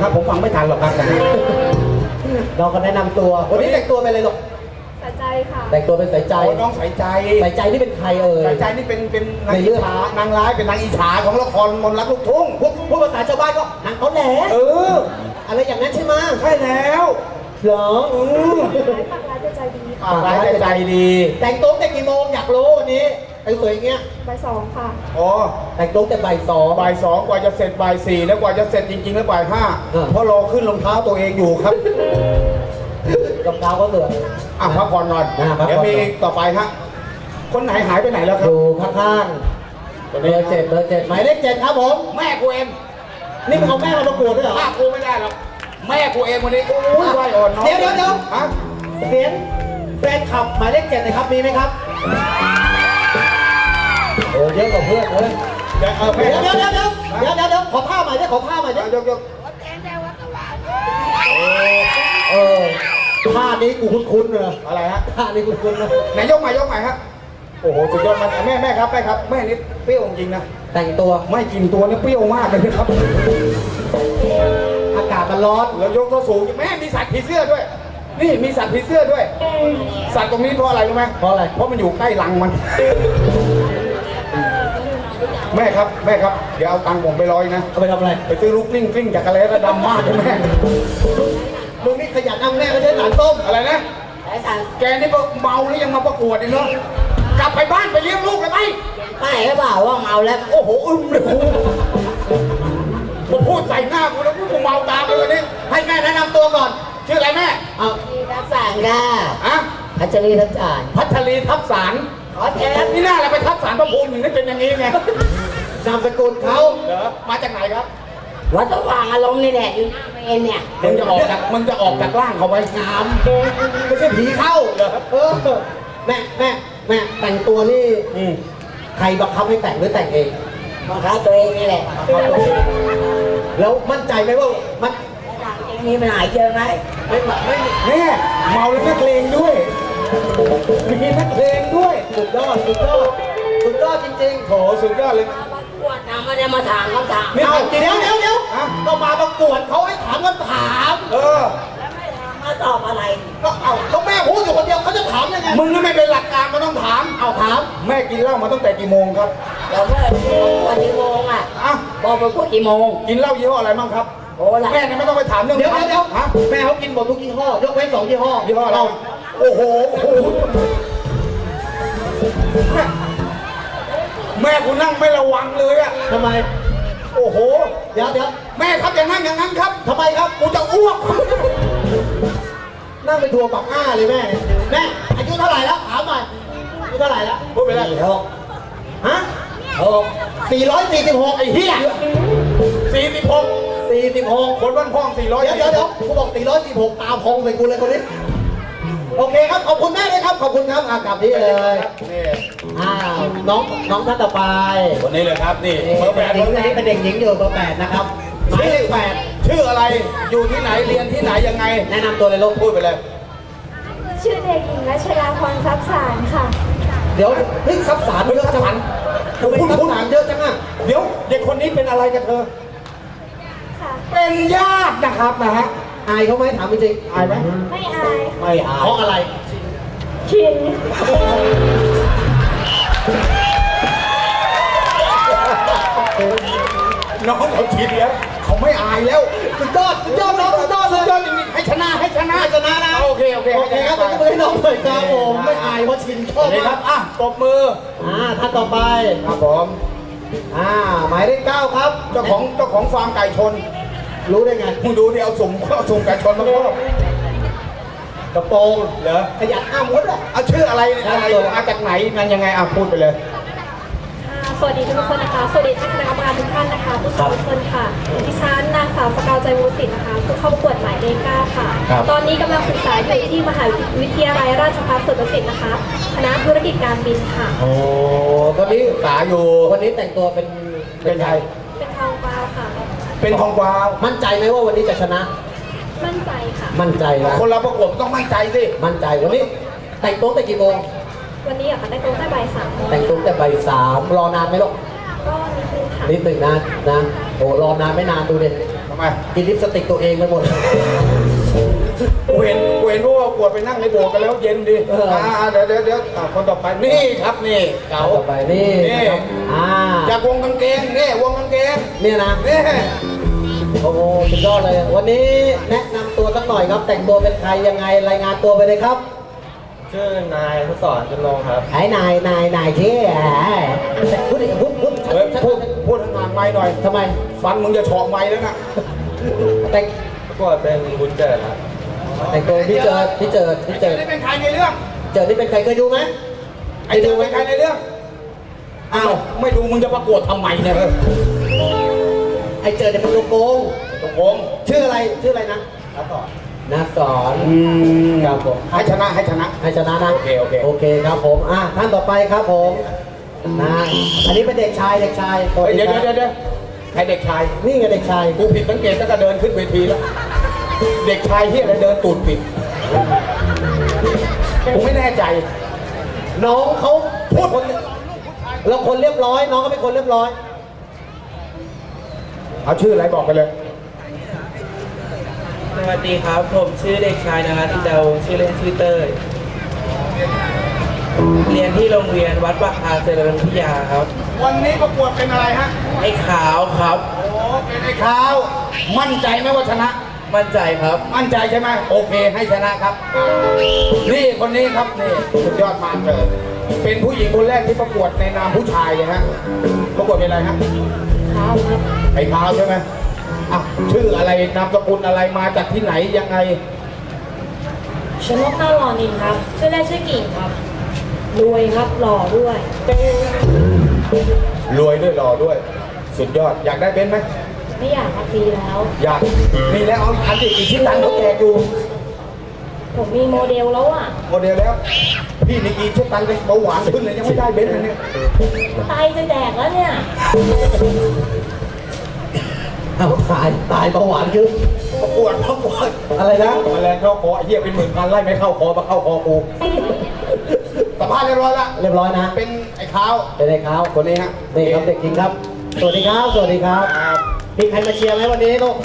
นะครับ ผมฟังไม่ทันหรอกครับนะฮะเราก็แนะนำตัว วันนี้แต่งตัวเป็นอะไรหรอกสะใจค่ะ แต่งตัวเป็นสายใจโอ้น้องสายใจสายใจนี่เป็นใครเอ่ยสายใจนี่เป็นเป็นนางในเรื่อิอง ฉานางร้ายเป็นนางอิฉาของละครมนต์รักลูกทุ่งพูดพูดภาษาชาวบ้านก็หนังเขาแหลเออ อะไรอย่างนั้นใช่ไหมใช่แล้ว เหรออืม อ่าร้ายใจใจดี แต่งตัวแต่กี่โมงอยากรู้วันนี้แต่งสวยอย่างเงี้ยใบสองค่ะ อ๋อแต่งตัวแต่บ่ายสอง บ่ายสองกว่าจะเสร็จบ่ายสี่แล้วกว่าจะเสร็จจริงๆแล้วบ่ายห้าเออ เพราะรอขึ้นรองเท้าตัวเองอยู่ครับ รองเท้าก็เหลือ อะพักผ่อนหน่อยอะพักผ่อน เดี๋ยวมีต่อไปฮะ คนไหนหายไปไหนแล้วคอรับยู่ข้างๆเบอร์เจ็ดเบอร์เจ็ดหมายเลขเจ็ดครับผม แม่กูเองนี่มึงเอาแม่มาประกวดด้วยเหรอภาคกูไม่ได้หรอกแม่กูเองวันนี้โอ้ยไหวอ่อนน้องเดี๋ยวเดี๋ยวเดี๋ยว ฮะเสียง แฟนคลับหมายเลขเจ็ดนะครับมีไหมครับโอ้เยอะกว่าเพื่อนเลยเดี๋ยวเออแม่เดี๋ยวเดี๋ยวเดี๋ยวเดี๋ยวเดี๋ยวเดี๋ยวขอท่าใหม่ดิขอท่าใหม่ดิยกยกเออท่านี้กูคุ้นๆเลยอะไรฮะท่านี้คุ้นๆนะไหนยกใหม่ยกใหม่ฮะโอ้โหสุดยอดมากแม่แม่ครับแม่ครับแม่นี่เปรี้ยวจริงๆนะแต่งตัวไม่กินตัวนี่เปรี้ยวมากเลยนะครับ อากาศมันร้อนแล้วยกตัวสูงแม่มีสัตว์ผีเสื้อด้วย นี่มีสัตว์ผีเสื้อด้วย สัตว์ตรงนี้เพราะอะไรรู้ไหมเพราะอะไร เพราะมันอยู่ใกล้รังมัน แม่ครับแม่ครับ เดี๋ยวเอาตังค์ผมไปร้อยนะ เอาไปทำอะไร ไปซื้อลูกกลิ้งกลิ้งจากอะไรระดำมากเลยแม่มึงนี่ขยันเอาแม่ไม่ใช่หลานต้มอะไรนะแกนี่ก็เมาแล้วยังมาประกวดอีกเนาะกลับไปบ้านไปเลี้ยงลูกเลยไหมป้ายหรือเปล่าว่าเมาแล้ว โอ้โหอึมเลยกูผมพูดใส่หน้ากูแล้วกูเมาตามเลยวันนี้ให้แม่แนะนำตัวก่อน ชื่ออะไรแม่เอา ทับสารค่ะอะพัชรีทับสารพัชรีทับสารขอแทนนี่น่าอะไรไปทับสารพระภูมิอย่างนี้เป็นอย่างนี้ไงนามสกุลเขาเหรอมาจากไหนครับวัดสว่างอารมณ์นี่แหละอยู่หน้าเมนเนี่ยมึงจะออกจากมึงจะออกจากร่างเขาไว้งามไม่ใช่ผีเข้าเหรอเออแม่แม่แม่แต่งตัวนี่ใครบังคับให้แต่งหรือแต่งเองบังคับตัวเองนี่แหละแล้วมั่นใจไหมว่ามัน มจริงมีปัญหาเยอะไหมไม่ไม่แม่เมาแล้วนักเลงด้วย มีนักเลงด้วย สุดยอด สุดยอด สุดยอดจริงๆโถสุดยอดเลยมาประกวดนะไม่ได้มาถามคำถามนี่เอาเดี๋ยวเดี๋ยวเดี๋ยวฮะ ก็มาประกวดเขาให้ถามคำถาม เออ แล้วไม่ถามมาตอบอะไร ก็เอาแล้วแม่พูดอยู่คนเดียวเขาจะถามยังไง มึงนี่ไม่เป็นหลักการมันต้องถาม เอาถาม แม่กินเหล้ามาตั้งแต่กี่โมงครับเราเมื่อประกวดกี่โมงอะ อะบอกประกวดกี่โมง กินเหล้ายี่ห้ออะไรบ้างครับ โอ้ละแม่เนี่ยไม่ต้องไปถามเรื่องเดี๋ยวเดี๋ยวเดี๋ยวฮะแม่เขากินหมดทุกยี่ห้อ ยกเว้นสองยี่ห้อยี่ห้ออะไรเอาโอ้โหโอ้โหแม่แม่กูนั่งไม่ระวังเลยอะทำไม โอ้โห เดี๋ยวเดี๋ยวแม่ครับอย่างนั้นอย่างนั้นครับทำไมครับ กูจะอ้วก นั่งเป็นทัวร์ปักอ้าเลยแม่แม่อายุเท่าไหร่แล้วถามหน่อยอายุเท่าไหร่แล้วพูดไปแล้วสี่หกฮะหกสี่ร้อยสี่สิบหกไอ้เหี้ยสี่สิบหก สี่สิบหกคนบ้านพ่องสี่ร้อยเดี๋ยวเดี๋ยวเดี๋ยวกูบอกสี่ร้อยสี่หกตาพองใส่กูเลยคนนี้ โอเคครับ ขอบคุณแม่ด้วยครับ ขอบคุณครับอากลับนี้เลยนี่อ้าวน้องน้องท่านต่อไปคนนี้เลยครับนี่นี่เบอร์แปดหญิงอันนี้เป็นเด็กหญิงอยู่เบอร์แปดนะครับหมายเลขแปดชื่ออะไรอยู่ที่ไหนเรียนที่ไหนยังไงแนะนำตัวเลยลูกพูดไปเลย ชื่อเด็กหญิงรัชดาพรทรัพย์สารค่ะ เดี๋ยวเฮ้ยซับสารเยอะจังทำไมซับสารเยอะจังอะ เดี๋ยวเด็กคนนี้เป็นอะไรกับเธอค่ะ เป็นญาตินะครับนะฮะอายเขาไหมถามจริงอายไหมไม่อายไม่อายเพราะอะไร ชินน้องเขาทีเดียวเขาไม่อายแล้วสุดยอดสุดยอดน้องสุดยอดเลสุยดยอดจริงๆให้ชนะให้ชนะให้ชนะนะโอเคโอเคโอเคครับเป็นกำลังใจให้น้องหน่อยครับผมไม่อายเพราะชินชอบนี่คมารักบอะปรบมืออ่าท่านต่อไปครับผมอ่าหมายเลขเก้าครับเจ้าของเจ้าของฟาร์มไก่ชน รู้ได้ไงมึงดูที่เอาสุ่มเอาสุ่มไก่ชนมาครอบกระโปรงเหรอขยันอ้ามมดอะเอาชื่ออะไรอะไรมาจากไหนมันยังไงอะพูดไปเลยอ่าสวัสดีทุกคนนะคะ สวัสดีท่านคณะกรรมการทุกท่านนะคะผู้ชมทุกคนค่ะ ดิฉันนางสาวสกาวใจวูสิทธิ์นะคะผู้เข้าประกวดหมายเลขเก้าค่ะครับตอนนี้กำลังศึกษาอยู่ที่มหาวิทยาลัยราชภัฏสุรสิทธิ์นะคะ คณะธุรกิจการบินค่ะ โอ้คนนี้ศึกษาอยู่ วันนี้แต่งตัวเป็นเป็นใครเป็นทองกวาวค่ะ เป็นทองกวาวมั่นใจไหมว่าวันนี้จะชนะ มั่นใจค่ะ มั่นใจนะคนเราประกวดต้องมั่นใจสิมั่นใจวันนี้แต่งตัวแต่กี่โมงวันนี้อะค่ะได้ตรงได้บ่ายสามโมงแต่งตัวแต่บ่ายสามรอนานไหมลูกก็นิดนึงค่ะนิดหนึ่งนะนะโอ้รอนานไม่นานดูดิทำไมกินลิปสติกตัวเองไปหมด กูเห็นกูเห็นพวกกวดไปนั่งในโบสถ์กันแล้วเย็นดีเอออ่อ่าเดี๋ยวเดี๋ยวเดี๋ยวอ่าคนต่อไปนี่ครับนี่เก๋าต่อไปนี่นี่นะครับอ่าจากวงกางเกงนี่วงกางเกงเนี่ยนะ นี่โอ้โหสุดยอดเลย วันนี้แนะนำตัวสักหน่อยครับ แต่งตัวเป็นใครยังไง รายงานตัวไปเลยครับ ชื่อนายทศสอนจำลองครับ ไอ้นาย นาย นายเท่พูดดิพูดพูดเฮ้ยพูดพูดห่างๆไม้หน่อย ทำไม ฟันมึงจะเฉาะไม้แล้วนะแต่งประกวดเป็นบุญเกิดครับ แต่งตัวพี่เจิดพี่เจิดพี่เจิดนี่เป็นใครในเรื่อง เจิดนี่เป็นใครเคยดูไหมไอ้เจ้าเป็นใครในเรื่อง อ้าว ไม่ดูมึงจะประกวดทำไมเนี่ยไอ้เจิดเนี่ยเป็นตัวโกงตกลงชื่ออะไรชื่ออะไรนะนาสอนครับผมให้ชนะให้ชนะให้ชนะนะโอเคโอเคโอเคครับผมอะท่านต่อไปครับผมนะอันนี้เป็นเด็กชายเด็กชายสวัสเฮ้ยดีเดี๋ยวคเดี๋รัยวบเดี๋ยวใครเด็กชาย นี่ไงเด็กชาย กูผิดสังเกตตั้งแต่เดินขึ้นเวทีแล้ว เด็กชายที่อะไรเดินตูดปิดกูไม่แน่ใจ น้องเขาพูดคนเราคนเรียบร้อย น้องก็เป็นคนเรียบร้อย เอาชื่ออะไรบอกไปเลย สวัสดีครับ ผมชื่อเด็กชายนรัตน์อินดาวงศ์ชื่อเล่นชื่อเต้ย เรียนที่โรงเรียนวัดปากคาเจริญวิทยาครับ วันนี้ประกวดเป็นอะไรฮะ ไอ้ขาวครับ โอ้ เป็นไอ้ขาว มั่นใจไหมว่าชนะ มั่นใจครับ มั่นใจใช่ไหมโอเคให้ชนะครับ นี่คนนี้ครับนี่สุดยอดมากเลยเป็นผู้หญิงคนแรกที่ประกวดในนามผู้ชายเลยฮะประกวดเป็นอะไรฮะขาวครับไอ้ขาวใช่ไหมอะชื่ออะไรนามสกุลอะไรมาจากที่ไหนยังไงชนกหน้าหล่อนินครับ ชื่อแรกชื่อกิ่งครับรวยครับหล่อด้วยรวยด้วยหล่อด้วย สุดยอดอยากได้เบนซ์ไหม ไม่อยากครับดีแล้ว อยากมีแล้วเอาอันที่อีกชิ้นตังค์เขาแจกอยู่ผมมีโมเดลแล้วอะโมเดลแล้ว พี่นี่กี่ชิ้นตังค์เป็นเบาหวานขึ้นเลยยังไม่ได้เบนซ์เลยเนี่ยไตจะแดกแล้วเนี่ยเอาตายตายเบาหวานคือประกวดประกวดอะไรนะแมลงเข้าคอไอ้เหี้ยเป็นหมื่นพันไล่ไม่เข้าคอมาเข้าคอกูสัมภาษณ์เรียบร้อยละเรียบร้อยนะ เป็นไอ้ขาวเป็นไงครับคนนี้ฮะนี่ครับเด็กจริงครับ สวัสดีครับ สวัสดีครับครับ มีใครมาเชียร์ไหมวันนี้ลูก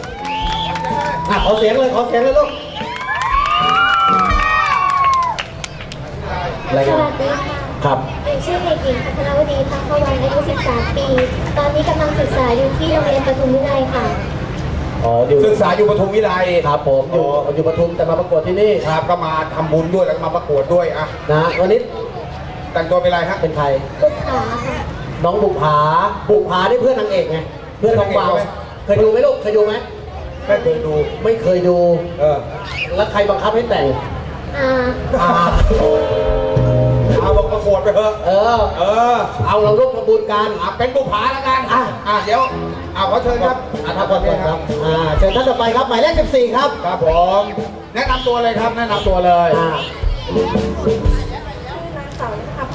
อะขอเสียงเลยขอเสียงเลยลูกอะไรสกันวัสดีค่ะครับหนูชื่อเด็กหญิงพัฒนาวดีพักขวันอายุ 13 ปี ตอนนี้กำลังศึกษาอยู่ที่โรงเรียนปทุมวิทยค่ะ อ๋ออยู่ศึกษาอยู่ปทุมวิไลครับผมอยู่อยู่ปทุมแต่มาประกวดที่นี่ครับก็มาทำบุญด้วยแล้วก็มาประกวดด้วยอะนะวันนี้แต่งตัวเป็นอะไรฮะเป็นใครบุกขาค่ะ น้องบุภาบุภานี่เพื่อนนางเอกไง เพื่อนน้องเบาเคยดูไหมลูก เคยดูไหมไม่เคยดู ไม่เคยดู เออ แล้วใครบังคับให้แต่งอ่าอ่าเอาบอกประกวดไปเถอะ เออ เออ เอาเราร่วมทำบุญกันอะเป็นบุผาแล้วกัน อะ อะเดี๋ยวอะขอเชิญครับอะทักก่อนครับ อ่า เชิญท่านต่อไปครับ หมายเลข14 ครับ ครับผม แนะนำตัวเลยครับ แนะนำตัวเลยอ่า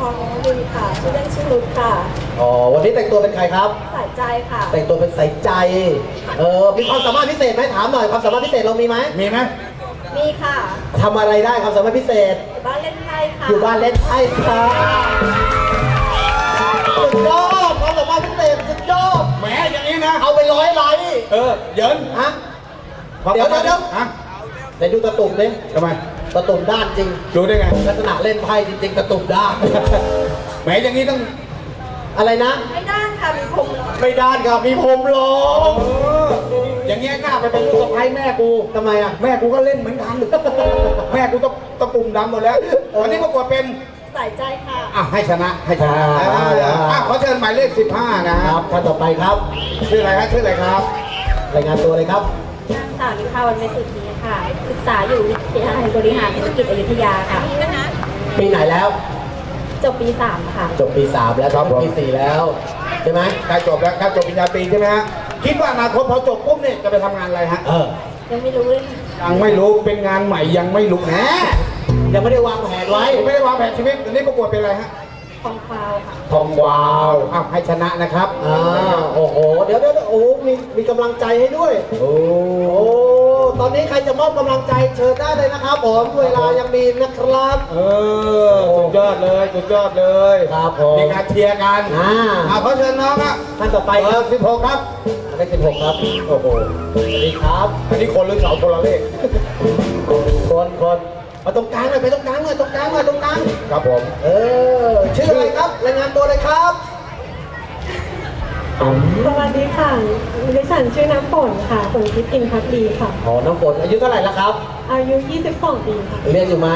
ชื่อนางสาวนภาพรมงดีค่ะ ชื่อเล่นชื่อรุดค่ะ อ๋อ วันนี้แต่งตัวเป็นใครครับ สายใจค่ะ แต่งตัวเป็นใสใจ เออ มีความสามารถพิเศษไหมถามหน่อย ความสามารถพิเศษเรามีไหมมีไหมมีค่ะทำอะไรได้ความสามารถพิเศษ อยู่บ้านเล่นไพ่ค่ะอยู่บ้านเล่นไพ่ครับสุดยอดความสามารถพิเศษสุดยอด แหมอย่างนี้นะ เอาไปร้อยไลค์เออ เหยินฮะ เดี๋ยวเดี๋ยวเดี๋ยว ฮะไหนดูตะตุ่มดิทำไม ตะตุ่มด้านจริงดูได้ไง ลักษณะเล่นไพ่จริงๆตะตุ่มด้าน แหมอย่างนี้ต้องอะไรนะ ไม่ด้านค่ะมีผมไม่ด้านครับมีผมลเองออย่างเงี้ยกล้าไปเป็นลูกสะใภ้แม่กู ทำไมอะ แม่กูก็เล่นเหมือนกัน แม่กูต้องตะปุ่มดำหมดแล้ววันนี้ประกวดเป็นสายใจค่ะ อะให้ชนะให้ชนะอ่าอะอะขอเชิญหมายเลข 15 นะคครัรับบท่านต่อไปครับ ชื่ออะไรครับชื่ออะไรครับ รายงานตัวเลยครับนาง สาวนิพาวันเมสุทธีค่ะ ศึกษาอยู่วิทยาลัยบริหารธุรกิจอยุธยาค่ะ ปีไหนแล้ว จบปีสามค่ะ จบปี3แล้วครับผม ปี4แล้วใช่ไหมใกล้จบแล้วใกล้จบปริญญาตรีใช่ไหมฮะคิดว่าอนาคตพอจบปุ๊บเนี่ยจะไปทำงานอะไรฮะเออยังไม่รู้เลยค่ะยังไม่รู้เป็นงานใหม่ยังไม่รู้แหมยังไม่ได้วางแผนไว้ผมไม่ได้วางแผนชีวิตอันนี้ประกวดเป็นอะไรฮะ ทองคราวค่ะทองวาวอ้าวให้ชนะนะครับอ่าโอ้โหเดี๋ยวเดี๋ยวโอ้โหมีมีกำลังใจให้ด้วย โอ้ โอ้ ตอนนี้ใครจะมอบกำลังใจเชิญได้เลยนะครับผมเวลายังมีนะครับ เออสุดยอดเลยสุดยอดเลยครับผมมีการเชียร์กันอ่า อ่าขอเชิญน้องอะท่านต่อไปไปคครัรับบ16ครับเลขสิบหกครับ โอ้โหสวัสดีครับ อันนี้คนหรือเสาโทรเลขคนคน มาตรงกลางหน่อยไปตรงกลางหน่อยตรงกลางหน่อยตรงกลางครับผม เออชื่ออะไรครับรายงานตัวเลยครับ สวัสดีค่ะดิฉันชื่อน้ำฝนค่ะฝนทิพย์อินพักดีค่ะ อ๋อ น้องฝนอายุเท่าไหร่แล้วครับ อายุ 22 ปีค่ะ เรียนอยู่ไหม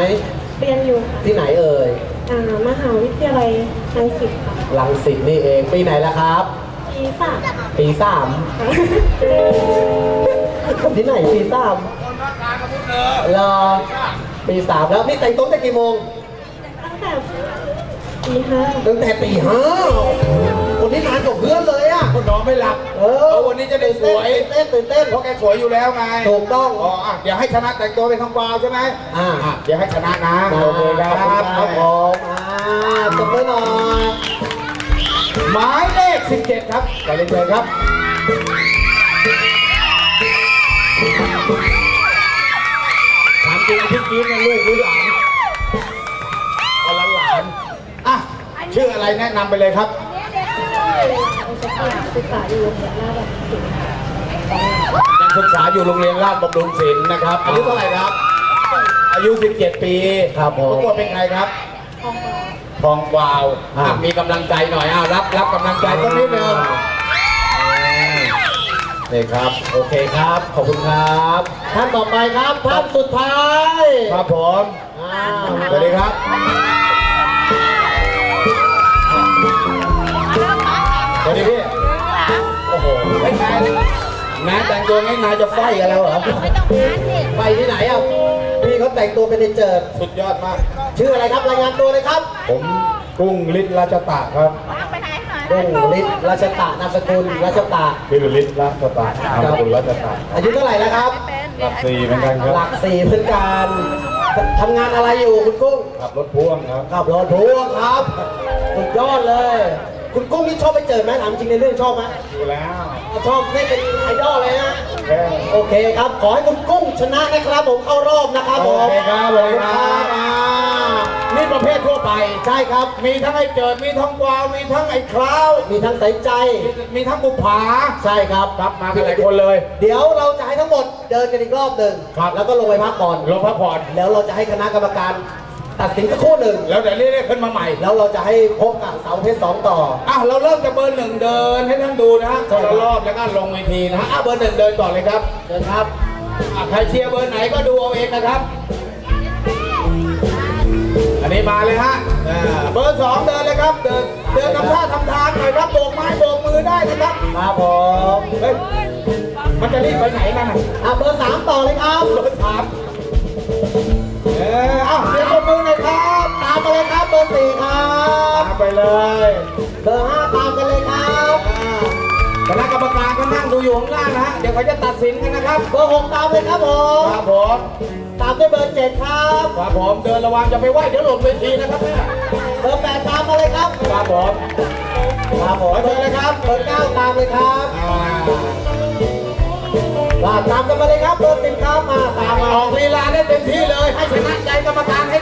เรียนอยู่ค่ะที่ไหนเอ่ยอ่ามหาวิทยาลัยรังสิตค่ะลังสิตนี่เองปีไหนแล้วครับ ปีสามค่ะปีสามที่ไหนปีสามรอ ปีสามแล้วนี่แต่งตัวตั้งแต่กี่โมงตั้งแต่ปีห้าตั้งแต่ตีห้าคนที่นานกว่าเพื่อนเลยอะคุณน้องไม่หลับเออวันนี้จะได้สวยตื่นเต้นตื่นเต้นเพราะแกสวยอยู่แล้วไงถูกต้องอ๋ออะเดี๋ยวให้ชนะแต่งตัวเป็นทองกวาวใช่ไหมอ่าอะเดี๋ยวให้ชนะนะโอเคคขอบรัคุณครับบผมอ่าตบมือหน่อยหมายเลข17 ครับขอเรียนเชิญครับถาม จริงที่กี้นั่นลูกหรือหลานเอาหลานหลานๆอะชื่ออะไรแนะนำไปเลยครับศึกษาอยู่โรงเรียนราชบัณฑิตค่ะยังศึกษาอยู่โรงเรียนราชบำรุงศิลป์นะครับอายุเท่าไหร่ครับ อายุ 17 ปีครับผม ประกวดเป็นใครครับ ทองหล่อทองกวาวอะมีกำลังใจหน่อยอ้าวรับรับกำลังใจสักนิดหนึ่ง นี่ครับ โอเคครับ ขอบคุณครับ ท่านต่อไปครับ ท่านสุดท้าย ครับผมอ่าสวัสดีครับ สวัสดีพี่ โอ้โหไม่ใช่นายแต่งตัวงี้นายจะไฟกันแล้วเหรอไปที่ไหนอะ พี่เขาแต่งตัวเป็นในเจิด สุดยอดมาก ชื่ออะไรครับ รายงานตัวเลยครับ ผมกุ้งฤทธิ์ราชตะครับ กุ้งฤทธิ์ราชตะนามสกุลราชตะพี่ฤทธิ์ราชตะนามสกุลราชตะอายุเท่าไหร่แล้วครับ หลักสี่เหมือนกันคหลัรับกสี่เหมือนกันทำงานอะไรอยู่คุณกุ้งขับรถพ่วงครับ ขับรถพ่วงครับสุดยอดเลย คุณกุ้งนี่ชอบไปเจอไหมถามจริงในเรื่องชอบไหมอยู่แล้วชอบไม่เป็นไอดอลเลยนะ แค่ โอเคครับ ขอให้คุณกุ้งชนะนะครับผมเข้ารอบนะครับผโอมเคครับสวัสดีครับอ่า นี่ประเภททั่วไป ใช่ครับ มีทั้งไอ้เจิด มีทั้งกวาว มีทั้งไอ้คล้าว มีทั้งสายใจมีมีทั้งบุปผา ใช่ครับครับมากันหลายคนเลย เดี๋ยวเราจะให้ทั้งหมดเดินกันอีกรอบหนึ่งครับ แล้วก็ลงไปพักก่อนลงพักผ่อนแล้วเราจะให้คณะกรรมการตัดสินสักครู่หนึ่งแล้วเดี๋ยวเรียกขึ้นมาใหม่ แล้วเราจะให้พบกับสาวเพชรสองต่ออะเราเริ่มจากเบอร์หนึ่งเดินให้ท่านดูนะฮะคนละรอบแล้วก็ลงเวทีนะฮะอะเบอร์หนึ่งเดินก่อนเลยครับเชิญครับอะใครเชียร์เบอร์ไหนก็ดูเอาเองนะครับ อันนี้มาเลยฮะอ่าเบอร์สองเดินเลยครับ เดิน เดินทำท่าทำทางหน่อยครับโบกไม้โบกมือได้นะครับครับผมเฮ้ยมันจะรีบไปไหนนั่นน่ะอะเบอร์สามต่อเลยครับ เบอร์สามเอออ้าวเดี๋ยวโบกมือหน่อยครับ ตามมาเลยครับเบอร์สี่ครับ ตามไปเลย เบอร์ห้าตามกันเลยครับอ่าคณะกรรมการก็นั่งดูอยู่ข้างล่างนะฮะ เดี๋ยวเขาจะตัดสินกันนะครับ เบอร์หกตามเลยครับผม ครับผมตามด้วยเบอร์เจ็ดครับครับผมเดินระวังจะไปไหวเดี๋ยวหล่นเวทีนะครับเนี่ยเบอร์แปดตามมาเลยครับครับผมครับผมขอเชิญเลยครับเบอร์เก้าตามเลยครับอ่าว่าตามกันมาเลยครับเบอร์สิบครับมาตามมาออกลีลาได้เต็มที่เลยให้ชนะใจกรรมการให้